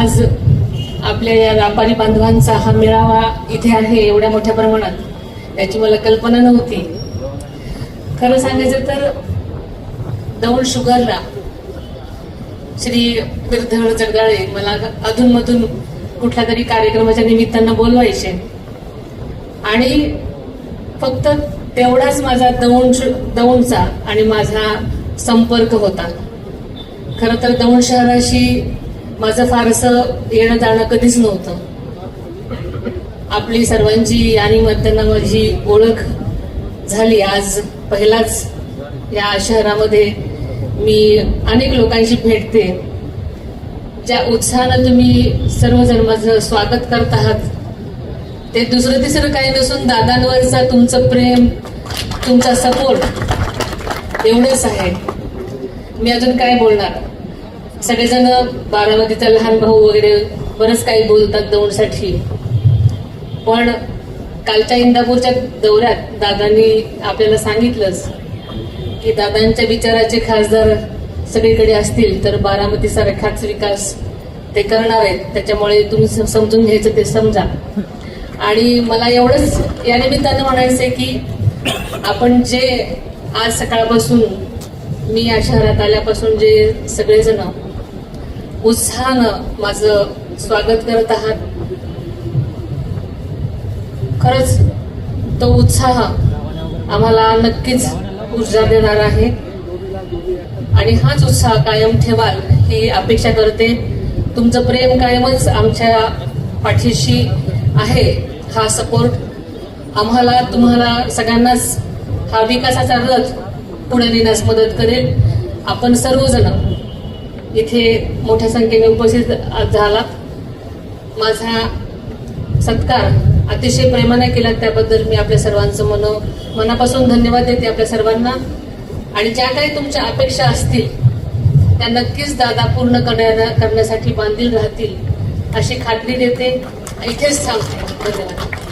आज आपल्या या व्यापारी बांधवांचा हा मेळावा इथे आहे एवढ्या मोठ्या प्रमाणात याची मला कल्पना नव्हती. खरं सांगायचं तर दौंड शुगरला श्री विरधळ जगदाळे मला अधूनमधून कुठल्या तरी कार्यक्रमाच्या निमित्तानं बोलवायचे. आणि फक्त तेवढाच माझा दौंड दौंडचा आणि माझा संपर्क होता. खरं तर दौंड शहराशी माझं फारसं येणं जाणं कधीच नव्हतं. आपली सर्वांची आणि मतदाना माझी ओळख झाली. आज पहिलाच या शहरामध्ये मी अनेक लोकांशी भेटते. ज्या उत्साहानं तुम्ही सर्वजण माझं स्वागत करत आहात ते दुसरं तिसरं काही नसून दादांवरचा तुमचं प्रेम तुमचा सपोर्ट एवढंच आहे. मी अजून काय बोलणार? सगळेजण बारामतीचा लहान भाऊ वगैरे बरंच काही बोलतात दौडसाठी. पण कालच्या इंदापूरच्या दौऱ्यात दादांनी आपल्याला सांगितलंच की दादांच्या विचाराचे खासदार सगळीकडे असतील तर बारामती सारखाच विकास ते करणार आहेत. त्याच्यामुळे तुम्ही समजून घ्यायचं ते समजा. आणि मला एवढंच या निमित्तानं म्हणायचं आहे की आपण जे आज सकाळपासून मी या शहरात आल्यापासून जे सगळेजण उत्साहानं माझं स्वागत करत आहात. खरंच तो उत्साह आम्हाला नक्कीच ऊर्जा देणार आहे. आणि हाच उत्साह कायम ठेवाल ही अपेक्षा करते. तुमचं प्रेम कायमच आमच्या पाठीशी आहे हा सपोर्ट आम्हाला तुम्हाला सगळ्यांनाच हा विकासाचा रथ पुढे नेण्यास मदत करेल. आपण सर्वजण इथे मोठ्या संख्येने उपस्थित झाला माझा सत्कार अतिशय प्रेमाने केला त्याबद्दल मी आपल्या सर्वांचं मन मनापासून धन्यवाद देते आपल्या सर्वांना. आणि ज्या काही तुमच्या अपेक्षा असतील त्या नक्कीच दादा पूर्ण करण्या- करण्यासाठी बांधील राहतील अशी खात्री देते. इथेच थांबते. धन्यवाद.